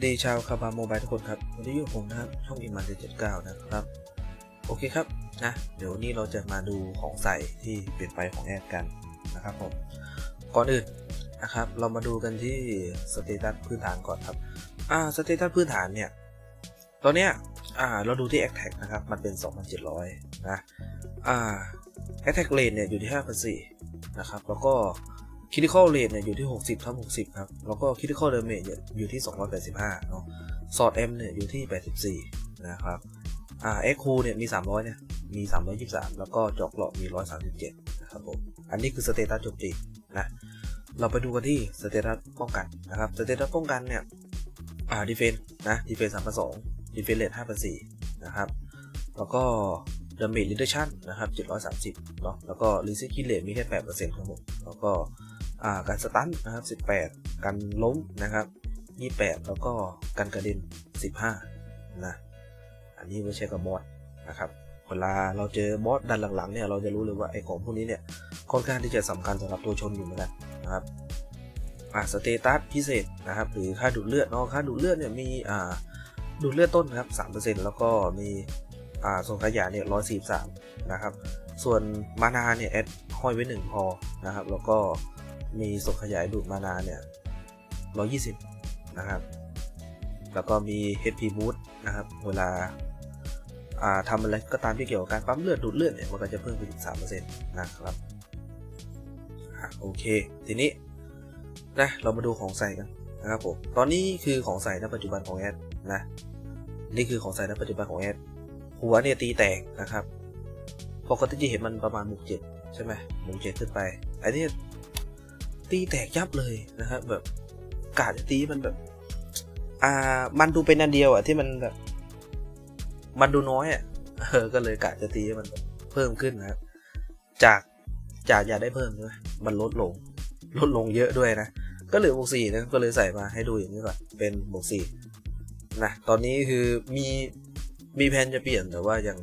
วัสดีชาวคาบาโมบายทุกคนครับ วันนี้อยู่ผมนะครับ ช่องอิมันเจ็ดเก้านะครับ โอเคครับนะ เดี๋ยวนี้เราจะมาดูของใส่ที่เปลี่ยนไปของแอดกันนะครับผม ก่อนอื่นนะครับ เรามาดูกันที่สเตตัสพื้นฐานก่อนครับ อ่า สเตตัสพื้นฐานเนี่ย ตอนเนี้ย อ่า เราดูที่ a อ t a c นะครับ มันเป็น 2,700 นะ อ่า a t t a c rate เนี่ยอยู่ที่5,400นะครับ แล้วก็ critical rate เนี่ยอยู่ที่ 60ทับ60 ครับ แล้วก็ critical damage เนี่ยอยู่ที่ 285 เนาะ sword m เนี่ยอยู่ที่ 84 นะครับ อ่า x c o เนี่ยมี 300 เนี่ย มี 323 แล้วก็จอกหลอกมี 137 นะครับผม อันนี้คือสเตตัสโจมตีนะ เราไปดูกันที่สเตตัสป้องกันนะครับ สเตตัสป้องกันเนี่ย อ่า defense นะ defense 3,200 defense rate 5,400 นะครับ แล้วก็ damage reduction นะครับ730เนาะแล้วก็ resistance rate มีแค่8%ครับผมแล้วก็ การสตันนะครับ 18การล้มนะครับ 28 แล้วก็การกระเด็น 15 นะ อันนี้ไม่ใช่กับบอสนะครับเวลาเราเจอบอสดันหลังๆเนี่ยเราจะรู้เลยว่าไอ้ของพวกนี้เนี่ยค่อนข้างที่จะสำคัญสำหรับตัวชนอยู่เหมือนกันนะครับอ่าสเตตัสพิเศษนะครับหรือค่าดูดเลือดเนาะค่าดูดเลือดเนี่ยมีอ่าดูดเลือดต้นครับ3%แล้วก็มีอ่าส่งขยะเนี่ย143นะครับ ส่วนมานาเนี่ยแอดห้อยไว้หนึ่งพอนะครับ แล้วก็ มีส่งขยายดูดมานาเนี่ย 120 นะครับ แล้วก็มี HP boost นะครับ เวลาทำอะไรก็ตามที่เกี่ยวกับการปั๊มเลือดดูดเลือดเนี่ย มันก็จะเพิ่มไปอีก3%นะครับโอเค ทีนี้นะเรามาดูของใส่กันนะครับผม ตอนนี้คือของใส่ณปัจจุบันของแอดนะ นี่คือของใส่ณปัจจุบันของแอด หัวเนี่ยตีแตกนะครับ ปกติจะเห็นมันประมาณหมุกเจ็ดใช่ไหมหมุกเจ็ดขึ้นไป ไอันนี้ ตีแตกยับเลยนะครับแบบกาดจะตีมันแบบ อ่า มันดูเป็นอันเดียวอะที่มันแบบมันดูน้อยอะเออก็เลยกาจะตีให้มันเพิ่มขึ้นนะจากจากอยากได้เพิ่มใช่ไหมมันลดลง ลดลงเยอะด้วยนะ ก็เหลือบวกสี่นะก็เลยใส่มาให้ดูอย่างนี้ก่อนเป็นบวกสี่นะตอนนี้คือมีมีแผนจะเปลี่ยนแต่ว่ายัง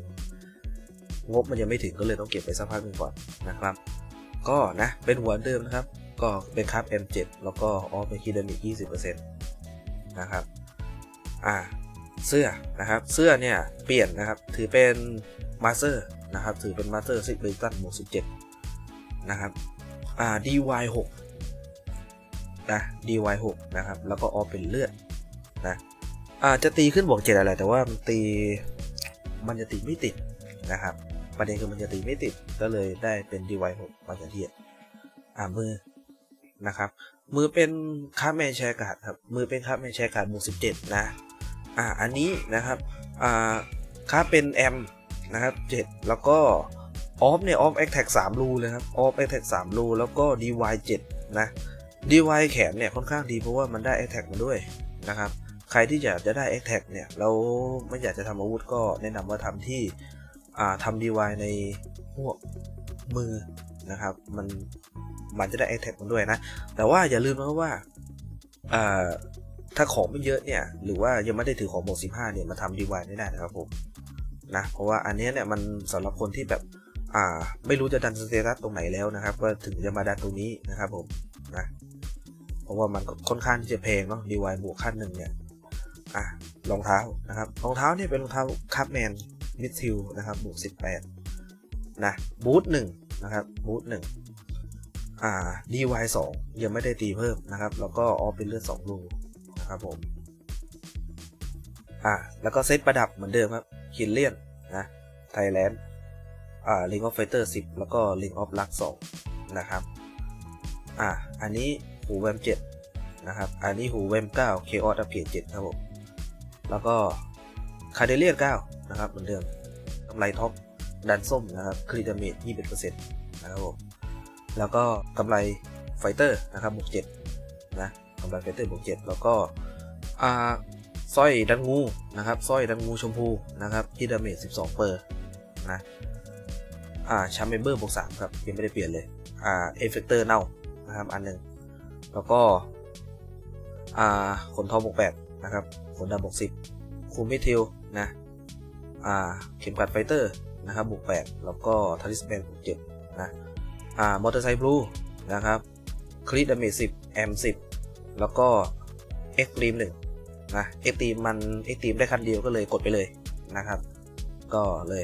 งบมันยังไม่ถึงก็เลยต้องเก็บไปสักพักหนึ่งก่อนนะครับ ก็นะเป็นหัวเดิมนะครับ ก็เป็นครับ M7 แล้วก็ออฟเป็นคีดามิก20%นะครับ อ่า เสื้อนะครับ เสื้อเนี่ย เปลี่ยนนะครับ ถือเป็นมาสเตอร์นะครับ ถือเป็นมาสเตอร์ซิกเบตันหมวก17 นะครับ อ่า DY6 นะ DY6 นะครับ แล้วก็ออฟเป็นเลือดนะ อ่า จะตีขึ้นบวกเจ็ดอะไร แต่ว่ามันตี มันจะตีไม่ติดนะครับ ประเด็นคือมันจะตีไม่ติด ก็เลยได้เป็น DY6 มาจากเทียอ่ามือ นะครับ มือเป็นคาแมนแชร์การ์ดครับ มือเป็นคาแมนแชร์การ์ดบวก17นะ อ่า อันนี้นะครับ อ่าคาเป็นแอมนะครับ7แล้วก็ออฟเนี่ยออฟแอคแท็ก3รูเลยครับ ออฟแอคแท็ก3รูแล้วก็ DY 7นะ DY แขนเนี่ยค่อนข้างดีเพราะว่ามันได้แอคแท็กมาด้วยนะครับ ใครที่อยากจะได้ a อ t a c เนี่ยเราไม่อยากจะทำอาวุธก็แนะนำว่าทำที่อ่าทำ DY ในพวกมือนะครับ มัน มันจะได้ a อ t a c มันด้วยนะ แต่ว่าอย่าลืมนะว่าถ้าของไม่เยอะเนี่ย หรือว่ายังไม่ได้ถือของบวก15 เนี่ย มาทำ DY ไม่ได้นะครับผม นะ เพราะว่าอันนี้เนี่ยมันสำหรับคนที่แบบ อ่า ไม่รู้จะดันสเตตัสตรงไหนแล้วนะครับ ก็ถึงจะมาดันตรงนี้นะครับผม นะ เพราะว่ามันค่อนข้างที่จะแพงเนาะ DY บวกขั้นหนึ่งเนี่ย อะรองเท้านะครับ รองเท้าเนี่ยเป็นรองเท้าคัพแมนมิดทิลนะครับ บวก18 นะ บูทหนึ่งนะครับ บูทหนึ่ง อ่า DY 2ยังไม่ได้ตีเพิ่มนะครับ แล้วก็ออฟเป็นเลือด2ลูนะครับผม อ่า แล้วก็เซตประดับเหมือนเดิมครับคินเลียนนะไทยแลนด์อ่าลิงออฟไฟเตอร์10แล้วก็ลิงออฟลัก2นะครับ อ่า อันนี้หูแวม7นะครับ อันนี้หูแวม9เคออสอัปเกรด7ครับผม แล้วก็คาเดเลียน9นะครับเหมือนเดิมกำไรท็อปดันส้มนะครับครีดาเมจ21%นะครับผม แล้วก็กำไรไฟเตอร์นะครับบวก7นะกำไรไฟเตอร์บวก7แล้วก็อ่าสร้อยดันงูนะครับสร้อยดันงูชมพูนะครับครีดาเมจ12 เปอร์นะอ่าชาร์เมเบอร์บวก3ครับยังไม่ได้เปลี่ยนเลยอ่าเอฟเฟกเตอร์เน่านะครับอันหนึ่งแล้วก็อ่าขนทองบวก8นะครับขนดำบวก10คูมิทิลนะอ่าเข็มขัดไฟเตอร์นะครับบวก8แล้วก็ทาริสแบนบวก7นะ อ่ามอเตอร์ไซค์บลูนะครับคลิดดาเมจ10แอม10แล้วก็เอ็กซ์รีม1นะเอ็กตรีมมันเอ็กตรีมได้คันเดียวก็เลยกดไปเลยนะครับ ก็เลย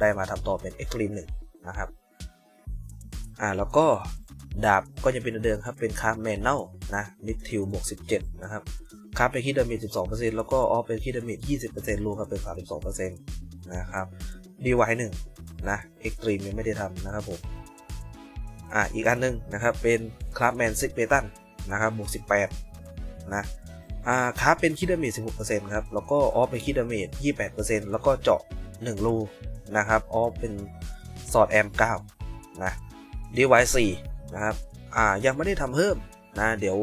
ได้มาทำต่อเป็นเอ็กตรีมหนึ่งนะครับอ่าแล้วก็ดาบก็จะเป็นเดิมครับเป็นคาร์แมนเนลนะมิดทิวบวก17 นะครับคาร์เป็นคิดดาเมจ12%แล้วก็ออฟเป็นคิดดาเมจ20%รวมกันเป็น 32%นะครับดีไวหนึ่งนะเอ็กตรีมยังไม่ได้ทำนะครับผม อ่าอีกอันหนึงนะครับเป็นคาร์แมนซิกเบตันนะครับบวก18 นะอ่าคาร์เป็นคิดดาเมจ16%ครับ แล้วก็ออฟเป็นคิดดาเมจ28%แล้วก็เจาะ1รูนะครับออฟเป็นสอดแอม9นะดีไว4นะครับอ่ายังไม่ได้ทำเพิ่มนะเดี๋ยว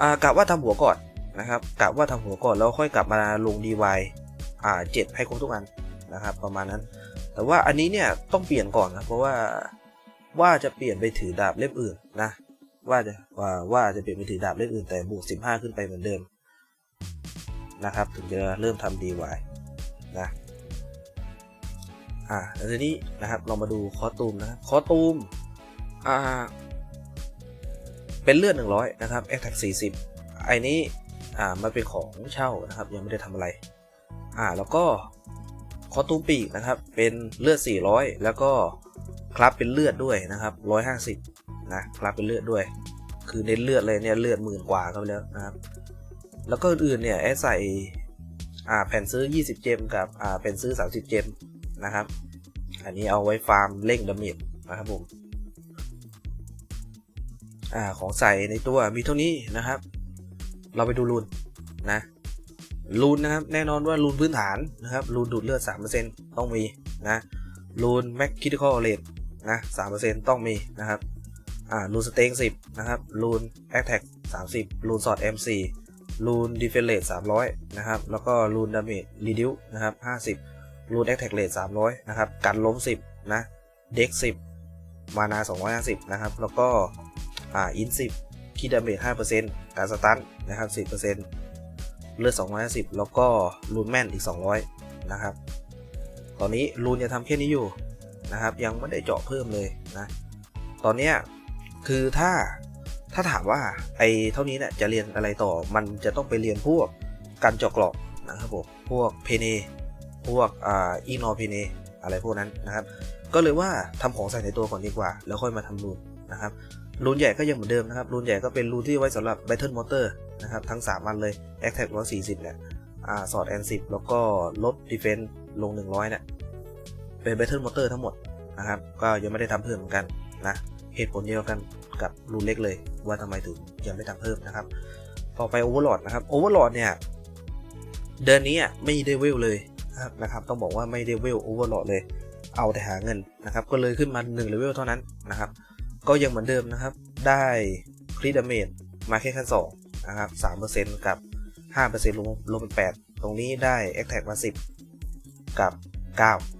อ่ากะว่าทำหัวก่อนนะครับกะว่าทำหัวก่อนแล้วค่อยกลับมาลงดีไวอ่า7ให้ครบทุกอันนะครับประมาณนั้น แต่ว่าอันนี้เนี่ยต้องเปลี่ยนก่อนนะเพราะว่า ว่าจะเปลี่ยนไปถือดาบเล่มอื่นนะ ว่าจะว่าว่าจะเปลี่ยนไปถือดาบเล่มอื่นแต่บวก 15 ขึ้นไปเหมือนเดิมนะครับ ถึงจะเริ่มทำ DY นะอ่าแล้วทีนี้นะครับเรามาดูคอตูมนะคอตูมอ่าเป็นเลือด 100 นะครับ a t t a c 40 ไอ้นี้อ่ามันเป็นของเช่านะครับ ยังไม่ได้ทำอะไรอ่าแล้วก็คอตูมปีกนะครับ เป็นเลือด 400 แล้วก็ คลับเป็นเลือดด้วยนะครับ150นะคลับเป็นเลือดด้วย คือเน้นเลือดเลยเนี่ยเลือดหมื่นกว่าเข้าไปแล้วนะครับ แล้วก็อื่นๆเนี่ยแอดใส่อ่าแผ่นซื้อ 20 เจมกับอ่าแผ่นซื้อ 30 เจมนะครับ อันนี้เอาไว้ฟาร์มเร่งดาเมจนะครับผมอ่าของใส่ในตัวมีเท่านี้นะครับ เราไปดูรูนนะรูนนะครับแน่นอนว่ารูนพื้นฐานนะครับรูนดูดเลือด 3%ต้องมีนะรูนแม็กคิดคอเลต นะสามเปอร์เซ็นต์ต้องมีนะครับ อ่า ลูนสเต็งสิบนะครับ ลูนแอคแท็กสามสิบลูนสอดเอ็มสี่ลูนดิเฟเลตสามร้อยนะครับ แล้วก็ลูนดาเมจรีดิวนะครับห้าสิบรูนแอคแท็กเลทสามร้อยนะครับ กันล้มสิบนะ เด็กสิบมานาสองร้อยห้าสิบนะครับ แล้วก็ อ่า อินสิบที่ดาเมจห้าเปอร์เซ็นต์การสตันนะครับสิบเปอร์เซ็นต์เลือดสองร้อยห้าสิบแล้วก็รูนแม่นอีกสองร้อยนะครับ ตอนนี้รูนจะทำแค่นี้อยู่ นะครับ ยังไม่ได้เจาะเพิ่มเลยนะ ตอนนี้คือถ้าถ้าถามว่าไอเท่านี้เนี่ยจะเรียนอะไรต่อมันจะต้องไปเรียนพวกการเจาะกรอบนะครับผมพวกเพเนพวกอ่าอีนอเพเนอะไรพวกนั้นนะครับ ก็เลยว่าทำของใส่ในตัวก่อนดีกว่า แล้วค่อยมาทำรูนนะครับรูนใหญ่ก็ยังเหมือนเดิมนะครับรูนใหญ่ก็เป็นรูนที่ไว้สำหรับ Battle Motor นะครับทั้ง 3 อันเลย Attack 140เนี่ยอ่าสอด N10 แล้วก็ลด Defense ลง 100เนี่ย เป็น Battle Motor ทั้งหมดนะครับ ก็ยังไม่ได้ทำเพิ่มเหมือนกันนะเหตุผลเดียวกันกับรูเล็กเลย ว่าทำไมถึงยังไม่ทำเพิ่มนะครับ ต่อไป Overlord นะครับ Overlord เนี่ย เดือนนี้ไม่ได้เวลเลยนะครับต้องบอกว่าไม่ได้เวล Overlord เลย เอาแต่หาเงินนะครับ ก็เลยขึ้นมา1เลเวลเท่านั้นนะครับ ก็ยังเหมือนเดิมนะครับ ได้คริดเมจมาแค่ขั้น2นะครับ3%กับ5%ลงลงเป็น8ตรงนี้ได้ a อ t a c มา 10 กับ 9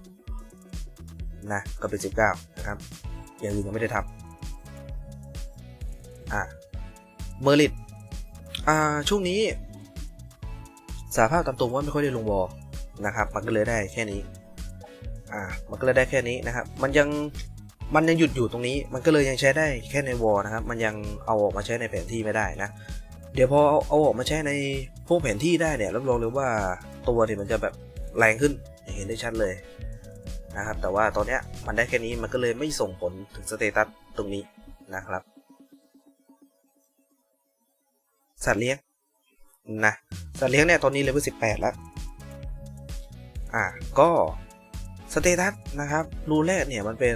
นะ ก็เป็น 19 นะครับ อย่างอื่นยังไม่ได้ทำอะเมอร์ลิตอ่า ช่วงนี้สาภาพตามตรงว่าไม่ค่อยได้ลงวอลนะครับ มันก็เลยได้แค่นี้ อ่า มันก็เลยได้แค่นี้นะครับ มันยัง มันยังหยุดอยู่ตรงนี้ มันก็เลยยังใช้ได้แค่ในวอลนะครับ มันยังเอาออกมาใช้ในแผนที่ไม่ได้นะ เดี๋ยวพอเอาเอาออกมาใช้ในพวกแผนที่ได้เนี่ย รับรองเลยว่าตัวเนี่ยมันจะแบบแรงขึ้น เห็นได้ชัดเลย นะครับ แต่ว่าตอนเนี้ยมันได้แค่นี้มันก็เลยไม่ส่งผลถึงสเตตัสตรงนี้นะครับ สัตว์เลี้ยงนะสัตว์เลี้ยงเนี่ยตอนนี้เลเวล18แล้ว อะก็สเตตัสนะครับรูแรกเนี่ยมันเป็น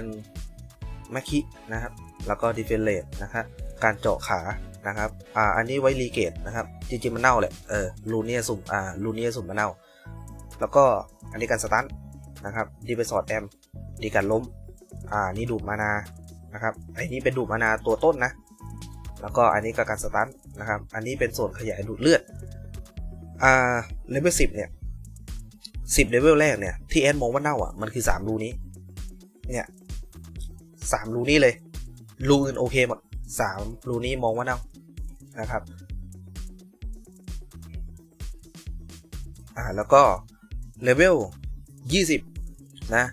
แมคคินะครับ แล้วก็ดิเฟนเลตนะครับการเจาะขานะครับ อ่า อันนี้ไว้รีเกตนะครับ จริงๆมันเน่าแหละ เออ รูเนียสุ่ม อ่า รูเนียสุ่มมันเน่า แล้วก็อันนี้การสตัน นะครับดีไปสอดแอมดีการล้ม อ่านี่ดูดมานานะครับอันนี้เป็นดูดมานาตัวต้นนะ แล้วก็อันนี้ก็การสตันนะครับ อันนี้เป็นส่วนขยายดูดเลือด อ่าเลเวลสิบเนี่ยสิบเลเวลแรกเนี่ยที่แอนมองว่าเน่าอะมันคือสามรูนี้ เนี่ยสามรูนี้เลย รูอื่นโอเคหมดสามรูนี้มองว่าเน่านะครับอ่าแล้วก็เลเวลยี่สิบ นะ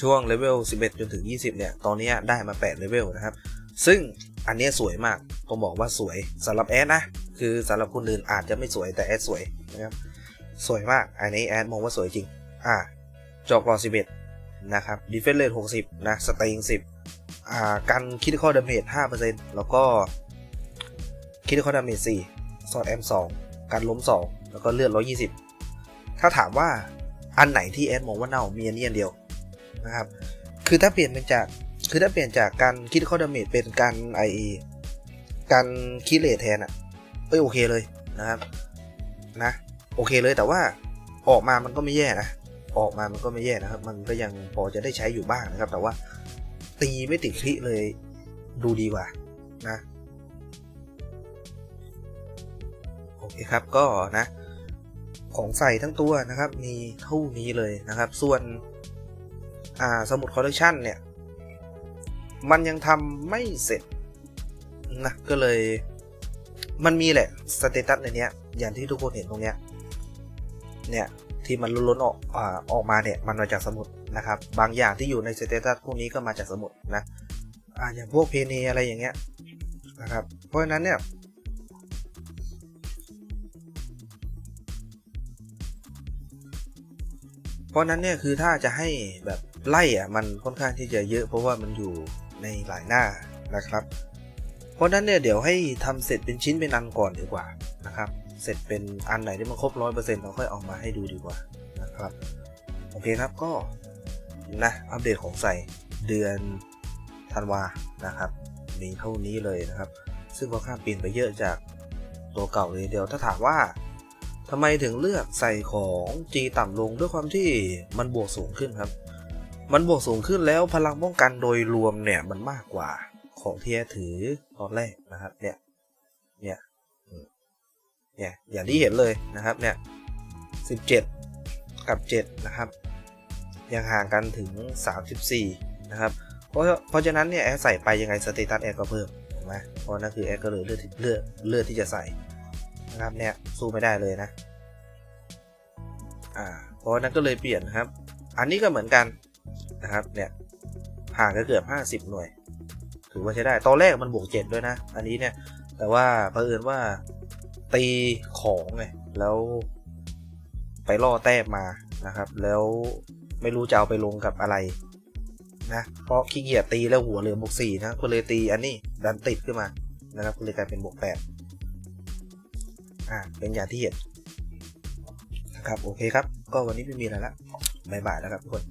ช่วงเลเวล 11 จนถึง 20 เนี่ย ตอนนี้ได้มา 8 เลเวลนะครับ ซึ่งอันนี้สวยมากต้องบอกว่าสวยสำหรับแอดนะ คือสำหรับคนอื่นอาจจะไม่สวยแต่แอดสวยนะครับ สวยมาก อันนี้แอดมองว่าสวยจริง อ่า จอกรอ11 นะครับดีเฟนเลท60 นะ สเตง10 อ่า กันคิดข้อดาเมจ5%แล้วก็คิดข้อดาเมจ4ซอดแอม2กันล้ม 2 แล้วก็เลือด 120 ถ้าถามว่า อันไหนที่แอดมองว่าเน่ามีอันนี้อันเดียวนะครับ คือถ้าเปลี่ยนเป็นจาก คือถ้าเปลี่ยนจากการคิดข้อดาเมจเป็นการไอการคิดเลทแทนอะเอ้ยโอเคเลยนะครับนะโอเคเลยแต่ว่าออกมามันก็ไม่แย่นะ ออกมามันก็ไม่แย่นะครับ มันก็ยังพอจะได้ใช้อยู่บ้างนะครับ แต่ว่าตีไม่ติดคลิเลยดูดีกว่านะโอเคครับก็นะ ของใส่ทั้งตัวนะครับ มีเท่านี้เลยนะครับ ส่วนสมุดคอลเลคชันเนี่ย มันยังทำไม่เสร็จนะก็เลยมันมีแหละสเตตัสในเนี้ย อย่างที่ทุกคนเห็นตรงเนี้ยเนี่ยที่มันล้นๆออกอออกมาเนี่ยมันมาจากสมุดนะครับ บางอย่างที่อยู่ในสเตตัสพวกนี้ก็มาจากสมุดนะอ่าอย่างพวกเพเนอะไรอย่างเงี้ยนะครับ เพราะฉะนั้นเนี่ย ราะนั้นเนี่ยคือถ้าจะให้แบบไล่อะมันค่อนข้างที่จะเยอะ เพราะว่ามันอยู่ในหลายหน้านะครับ เพราะนั้นเนี่ยเดี๋ยวให้ทำเสร็จเป็นชิ้นเป็นอันก่อนดีกว่านะครับ เสร็จเป็นอันไหนที่มันครบร้อยเปอร์เซ็นต์เราค่อยเอามาให้ดูดีกว่านะครับโอเคครับก็นะอัปเดตของใส่เดือนธันวานะครับมีเท่านี้เลยนะครับ ซึ่งค่อนข้างเปลี่ยนไปเยอะจากตัวเก่าเลยเดี๋ยวถ้าถามว่า ทำไมถึงเลือกใส่ของ G ต่ำลงด้วยความที่มันบวกสูงขึ้นครับ มันบวกสูงขึ้นแล้วพลังป้องกันโดยรวมเนี่ยมันมากกว่าของที่แอถือตอนแรกนะครับ เนี่ย เนี่ย เนี่ย อย่างที่เห็นเลยนะครับ เนี่ย 17 กับ 7 นะครับ ยังห่างกันถึง 34 นะครับ เพราะ เพราะฉะนั้นเนี่ยแอร์ใส่ไปยังไงสเตตัสแอร์ก็เพิ่มถูกไหมเพราะนั่นคือแอร์ก็เลยเลือกเลือกเลือกที่จะใส่ นะครับเนี่ยสู้ไม่ได้เลยนะอ่าเพราะนั้นก็เลยเปลี่ยนครับ อันนี้ก็เหมือนกันนะครับเนี่ยห่างกันเกือบ 50 หน่วย ถือว่าใช้ได้ ตอนแรกมันบวก 7 ด้วยนะ อันนี้เนี่ย แต่ว่าเผอิญว่าตีของไงแล้วไปล่อแต้มมานะครับ แล้วไม่รู้จะเอาไปลงกับอะไรนะเพราะขี้เกียจตีแล้วหัวเหลือบวกสี่นะก็เลยตีอันนี้ดันติดขึ้นมานะครับก็เลยกลายเป็นบวกแปด อ่าเป็นอย่างที่เห็นนะครับโอเคครับ ก็วันนี้ไม่มีอะไรละบายบายแล้วครับทุกคน